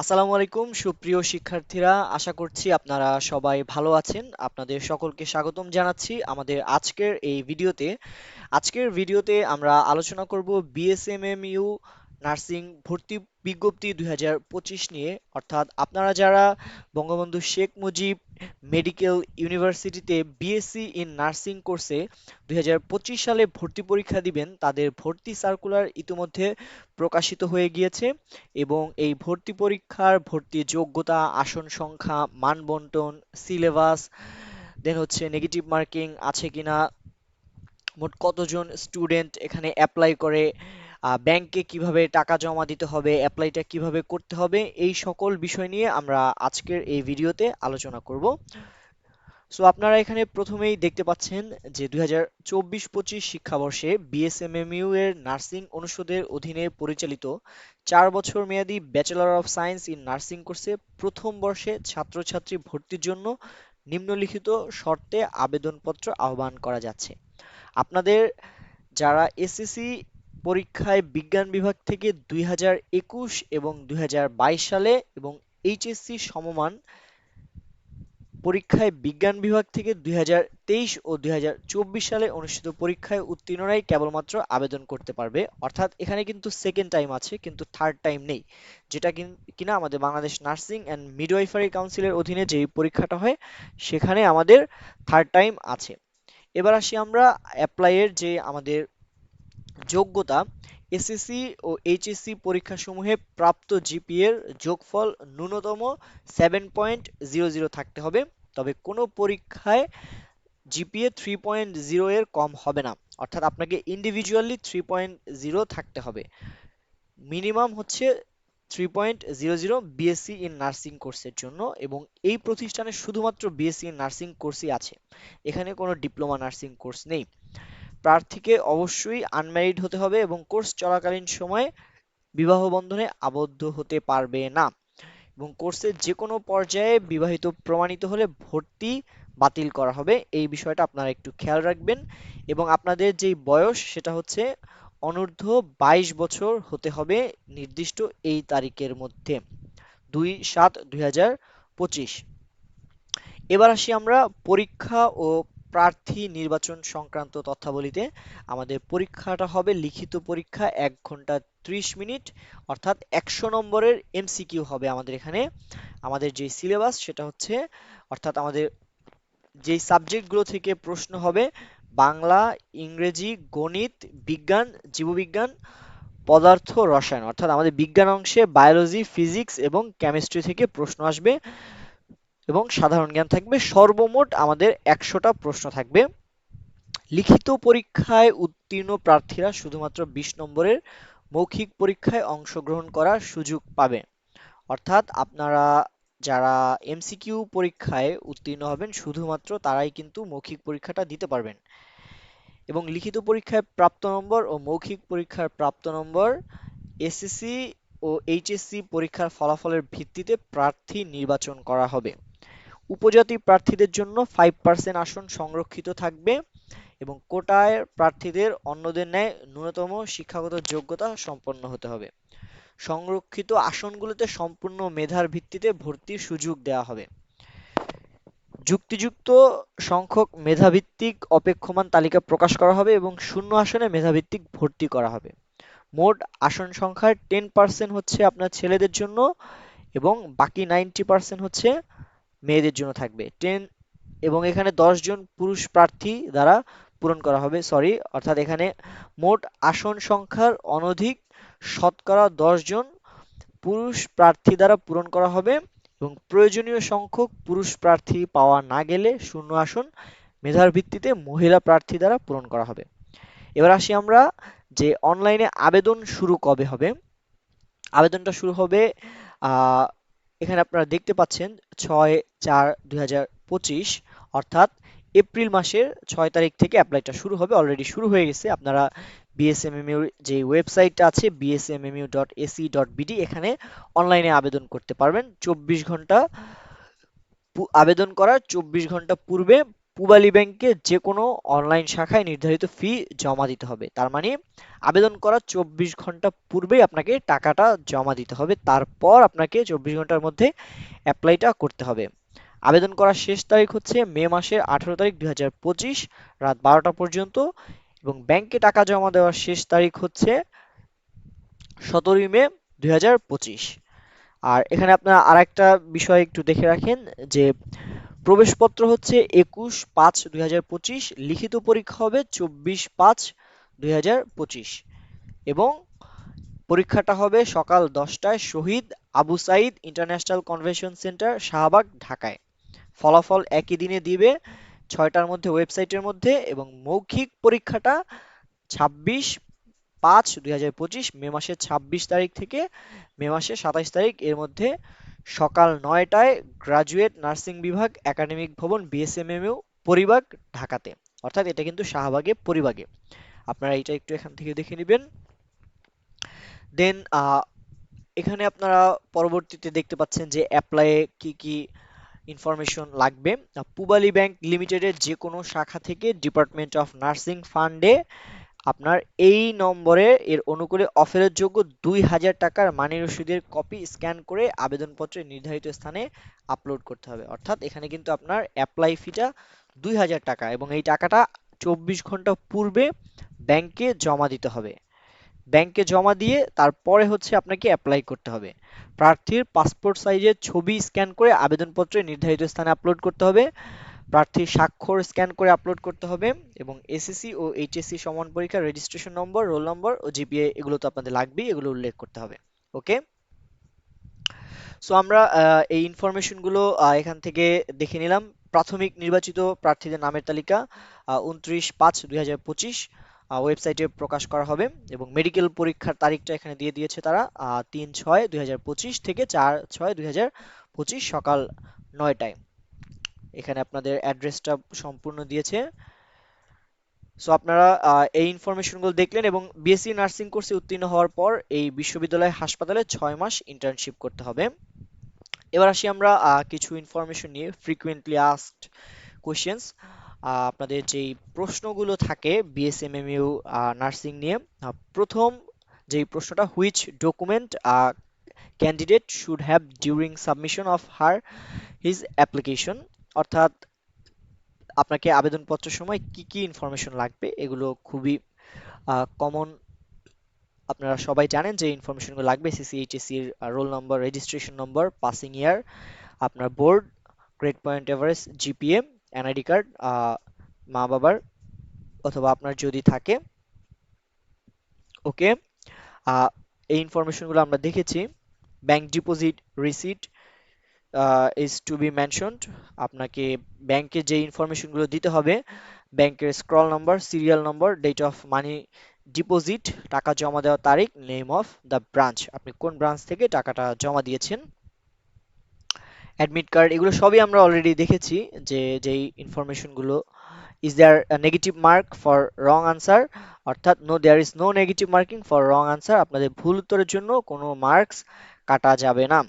আসসালামু আলাইকুম, সুপ্রিয় শিক্ষার্থীরা। আশা করছি আপনারা সবাই ভালো আছেন। আপনাদের সকলকে স্বাগতম জানাচ্ছি আমাদের আজকের এই ভিডিওতে। আজকের ভিডিওতে আমরা আলোচনা করব বিএসএমএমইউ নার্সিং ভর্তি বিজ্ঞপ্তি 2025 নিয়ে, অর্থাৎ আপনারা যারা বঙ্গবন্ধু শেখ মুজিব মেডিকেল ইউনিভার্সিটিতে বিএসসি ইন নার্সিং কোর্সে 2025 সালে ভর্তি পরীক্ষা দিবেন, তাদের ভর্তি সার্কুলার ইতিমধ্যে প্রকাশিত হয়ে গিয়েছে এবং এই ভর্তি পরীক্ষার ভর্তি যোগ্যতা, আসন সংখ্যা মান বন্টন সিলেবাস, দেন হচ্ছে নেগেটিভ মার্কিং আছে কিনা, মোট কতজন স্টুডেন্ট এখানে অ্যাপ্লাই করে ব্যাংকে কীভাবে টাকা জমা দিতে হবে অ্যাপ্লাইটা কীভাবে করতে হবে, এই সকল বিষয় নিয়ে আমরা আজকের এই ভিডিওতে আলোচনা করব। সো আপনারা এখানে প্রথমেই দেখতে পাচ্ছেন যে দুই হাজার চব্বিশ পঁচিশ শিক্ষাবর্ষে বিএসএমএমইউ এর নার্সিং অনুষদের অধীনে পরিচালিত চার বছর মেয়াদী bachelor of science in nursing কোর্সে প্রথম বর্ষে ছাত্রছাত্রী ভর্তির জন্য নিম্নলিখিত শর্তে আবেদনপত্র আহ্বান করা যাচ্ছে। আপনাদের যারা এসএসসি পরীক্ষায় বিজ্ঞান বিভাগ থেকে দুই হাজার একুশ এবং দুই হাজার বাইশ সালে এবং এইচএসসি সমমান পরীক্ষায় বিজ্ঞান বিভাগ থেকে দুই হাজার তেইশ ও দুই হাজার চব্বিশ সালে অনুষ্ঠিত পরীক্ষায় উত্তীর্ণরাই কেবলমাত্র আবেদন করতে পারবে। অর্থাৎ এখানে কিন্তু সেকেন্ড টাইম আছে, কিন্তু থার্ড টাইম নেই। যেটা কিনা আমাদের বাংলাদেশ নার্সিং অ্যান্ড মিডওয়াইফারি কাউন্সিলের অধীনে যেই পরীক্ষাটা হয়, সেখানে আমাদের থার্ড টাইম আছে। এবার আসি আমরা অ্যাপ্লাইয়ের যে আমাদের যোগ্যতা এসএসসি ও এইচএসসি পরীক্ষাসমূহে প্রাপ্ত জিপিএর যোগফল ন্যূনতম সেভেন পয়েন্ট জিরো জিরো থাকতে হবে। তবে কোনো পরীক্ষায় জিপিএ থ্রি পয়েন্ট জিরো এর কম হবে না। অর্থাৎ আপনাকে ইন্ডিভিজুয়ালি থ্রি পয়েন্ট জিরো থাকতে হবে। মিনিমাম হচ্ছে three point zero zero BSc in nursing কোর্সের জন্য এবং এই প্রতিষ্ঠানে শুধুমাত্র বিএসসি ইন নার্সিং কোর্সই আছে। এখানে কোনো ডিপ্লোমা নার্সিং কোর্স নেই। প্রার্থীকে অবশ্যই আনম্যারিড হতে হবে এবং কোর্স চলাকালীন সময়ে বিবাহ বন্ধনে আবদ্ধ হতে পারবে না। এবং কোর্সের যে কোনো পর্যায়ে বিবাহিত প্রমাণিত হলে ভর্তি বাতিল করা হবে, এই বিষয়টা আপনারা একটু খেয়াল রাখবেন। এবং আপনাদের যেই বয়স, সেটা হচ্ছে অনূর্ধ্ব বাইশ বছর হতে হবে নির্দিষ্ট এই তারিখের মধ্যে। দুই সাত দুই হাজার পঁচিশ। এবার আসি আমরা পরীক্ষা ও প্রার্থী নির্বাচন সংক্রান্ত তথ্যাবলিতে আমাদের পরীক্ষাটা হবে লিখিত পরীক্ষা এক ঘণ্টা ত্রিশ মিনিট, অর্থাৎ একশো নম্বরের এমসিকিউ হবে আমাদের এখানে। আমাদের যে সিলেবাস সেটা হচ্ছে, অর্থাৎ আমাদের যেই সাবজেক্টগুলো থেকে প্রশ্ন হবে, বাংলা, ইংরেজি, গণিত, বিজ্ঞান, জীববিজ্ঞান, পদার্থ, রসায়ন, অর্থাৎ আমাদের বিজ্ঞান অংশে বায়োলজি ফিজিক্স এবং কেমিস্ট্রি থেকে প্রশ্ন আসবে। এবং সাধারণ জ্ঞান থাকবে, সর্বমোট আমাদের একশোটা প্রশ্ন থাকবে। লিখিত পরীক্ষায় উত্তীর্ণ প্রার্থীরা শুধুমাত্র বিশ নম্বরের মৌখিক পরীক্ষায় অংশগ্রহণ করার সুযোগ পাবে। অর্থাৎ আপনারা যারা এমসিকিউ পরীক্ষায় উত্তীর্ণ হবেন, শুধুমাত্র তারাই কিন্তু মৌখিক পরীক্ষাটা দিতে পারবেন। এবং লিখিত পরীক্ষায় প্রাপ্ত নম্বর ও মৌখিক পরীক্ষার প্রাপ্ত নম্বর এসএসসি ও এইচএসসি পরীক্ষার ফলাফলের ভিত্তিতে প্রার্থী নির্বাচন করা হবে। উপজাতি প্রার্থীদের জন্য ফাইভ পার্সেন্ট আসন সংরক্ষিত থাকবে এবং কোটায় প্রার্থীদের অন্যদের ন্যায় ন্যূনতম শিক্ষাগত যোগ্যতা সম্পন্ন হতে হবে। সংরক্ষিত আসনগুলোতে সম্পূর্ণ মেধার ভিত্তিতে ভর্তির সুযোগ দেওয়া হবে। যুক্তিযুক্ত সংখ্যক মেধাভিত্তিক অপেক্ষমান তালিকা প্রকাশ করা হবে এবং শূন্য আসনে মেধাভিত্তিক ভর্তি করা হবে। মোট আসন সংখ্যার টেন পার্সেন্ট হচ্ছে আপনার ছেলেদের জন্য এবং বাকি নাইনটি পার্সেন্ট হচ্ছে মেয়েদের জন্য থাকবে। টেন এবং এখানে জন পুরুষ প্রার্থী দ্বারা পূরণ করা হবে সরি অর্থাৎ এখানে মোট আসন সংখ্যার অনধিক শতকরা জন পুরুষ প্রার্থী দ্বারা পূরণ করা হবে এবং প্রয়োজনীয় সংখ্যক পুরুষ প্রার্থী পাওয়া না গেলে শূন্য আসন মেধার ভিত্তিতে মহিলা প্রার্থী দ্বারা পূরণ করা হবে। এবার আসি আমরা যে অনলাইনে আবেদন শুরু কবে হবে। আবেদনটা শুরু হবে এখানে আপনারা দেখতে পাচ্ছেন ছয় চার দুই অর্থাৎ এপ্রিল মাসের ছয় তারিখ থেকে অ্যাপ্লাইটা শুরু হবে, অলরেডি শুরু হয়ে গেছে। আপনারা বিএসএমএমইউর যে ওয়েবসাইটটা আছে BSMMU dot AC dot BD এখানে অনলাইনে আবেদন করতে পারবেন। চব্বিশ ঘণ্টা আবেদন করার চব্বিশ ঘণ্টা পূর্বে পূবালী ব্যাংকে যে কোনো অনলাইন শাখায় নির্ধারিত ফি জমা দিতে হবে। তার মানে আবেদন করার চব্বিশ ঘণ্টা পূর্বেই আপনাকে টাকাটা জমা দিতে হবে। তারপর আপনাকে চব্বিশ ঘণ্টার মধ্যে অ্যাপ্লাইটা করতে হবে। আবেদন করার শেষ তারিখ হচ্ছে মে মাসের আঠারো তারিখ দু হাজার পঁচিশ, রাত বারোটা পর্যন্ত। এবং ব্যাংকে টাকা জমা দেওয়ার শেষ তারিখ হচ্ছে সতেরোই মে দু হাজার পঁচিশ। আর এখানে আপনারা আরেকটা বিষয় একটু দেখে রাখেন যে প্রবেশপত্র হচ্ছে একুশ পাঁচ দুই লিখিত পরীক্ষা হবে চব্বিশ পাঁচ দুই এবং পরীক্ষাটা হবে সকাল দশটায় Shahid Abu Sayeed international convention centre, Shahbag, ঢাকায়। ফলাফল একই দিনে দিবে, ছয়টার মধ্যে ওয়েবসাইটের মধ্যে এবং মৌখিক পরীক্ষাটা ছাব্বিশ পাঁচ দুই মে মাসের ছাব্বিশ তারিখ থেকে মে মাসের সাতাইশ তারিখ এর মধ্যে সকাল নয়টায় গ্রাজুয়েট নার্সিং বিভাগ, একাডেমিক ভবন বিএসএমএমইউ পরিবাগ ঢাকাতে। অর্থাৎ এটা কিন্তু শাহবাগে পরিবাগে। আপনারা এটা একটু এখান থেকে দেখে নেবেন। দেন এখানে আপনারা পরবর্তীতে দেখতে পাচ্ছেন যে অ্যাপ্লাইয়ে কি কি ইনফরমেশন লাগবে। পুবালী ব্যাংক লিমিটেডের যে কোনো শাখা থেকে ডিপার্টমেন্ট অফ নার্সিং ফান্ডে আপনার এই নম্বরে এর অনুকূলে অফারের যোগ্য দুই হাজার টাকার মানি রসিদের কপি স্ক্যান করে আবেদনপত্রে নির্ধারিত স্থানে আপলোড করতে হবে। অর্থাৎ এখানে কিন্তু আপনার অ্যাপ্লাই ফিটা দুই হাজার টাকা এবং এই টাকাটা চব্বিশ ঘণ্টা পূর্বে ব্যাংকে জমা দিতে হবে। ব্যাংকে জমা দিয়ে তারপরে হচ্ছে আপনাকে অ্যাপ্লাই করতে হবে। প্রার্থীর পাসপোর্ট সাইজের ছবি স্ক্যান করে আবেদনপত্রে নির্ধারিত স্থানে আপলোড করতে হবে। প্রার্থীর স্বাক্ষর স্ক্যান করে আপলোড করতে হবে এবং এসএসসি ও এইচএসসি সমান পরীক্ষার রেজিস্ট্রেশন নম্বর রোল নম্বর ও জিপিএ এগুলো তো আপনাদের লাগবেই, এগুলো উল্লেখ করতে হবে ওকে সো আমরা এই ইনফরমেশনগুলো এখান থেকে দেখে নিলাম। প্রাথমিক নির্বাচিত প্রার্থীদের নামের তালিকা উনত্রিশ পাঁচ দুই ওয়েবসাইটে প্রকাশ করা হবে এবং মেডিকেল পরীক্ষার তারিখটা এখানে দিয়ে দিয়েছে তারা তিন ছয় দুই থেকে চার ছয় দুই সকাল নয়টায়। এখানে আপনাদের অ্যাড্রেসটা সম্পূর্ণ দিয়েছে। সো আপনারা এই ইনফরমেশনগুলো দেখলেন এবং বিএসসি নার্সিং কোর্সে উত্তীর্ণ হওয়ার পর এই বিশ্ববিদ্যালয় হাসপাতালে ছয় মাস ইন্টার্নশিপ করতে হবে। এবার আসি আমরা কিছু ইনফরমেশন নিয়ে ফ্রিকুয়েন্টলি আস্কড কোয়েশ্চেন্স আপনাদের যেই প্রশ্নগুলো থাকে বিএসএমএমইউ নার্সিং নিয়ে প্রথম যেই প্রশ্নটা which document candidate should have during submission of her his application অর্থাৎ আপনাকে আবেদনপত্রের সময় কি কি ইনফরমেশন লাগবে এগুলো খুবই কমন আপনারা সবাই জানেন যে ইনফরমেশনগুলো লাগবে সিসিএইচএসসি এর roll number registration number passing year আপনার board grade point average GPA NID card মা বাবার অথবা আপনার যদি থাকে। ওকে এই ইনফরমেশনগুলো আমরা দেখেছি। Bank deposit receipt is to be mentioned আপনাকে ব্যাংকে যে ইনফরমেশনগুলো দিতে হবে ব্যাংকের scroll number serial number date of money deposit টাকা জমা দেওয়ার তারিখ নেম অফ দ্য ব্রাঞ্চ আপনি কোন ব্রাঞ্চ থেকে টাকাটা জমা দিয়েছেন? অ্যাডমিট কার্ড এগুলো সবই আমরা অলরেডি দেখেছি যে, যেই ইনফরমেশনগুলো is there negative mark for wrong answer অর্থাৎ no there is no negative marking for wrong answer আপনাদের ভুল উত্তরের জন্য কোনো মার্কস কাটা যাবে না।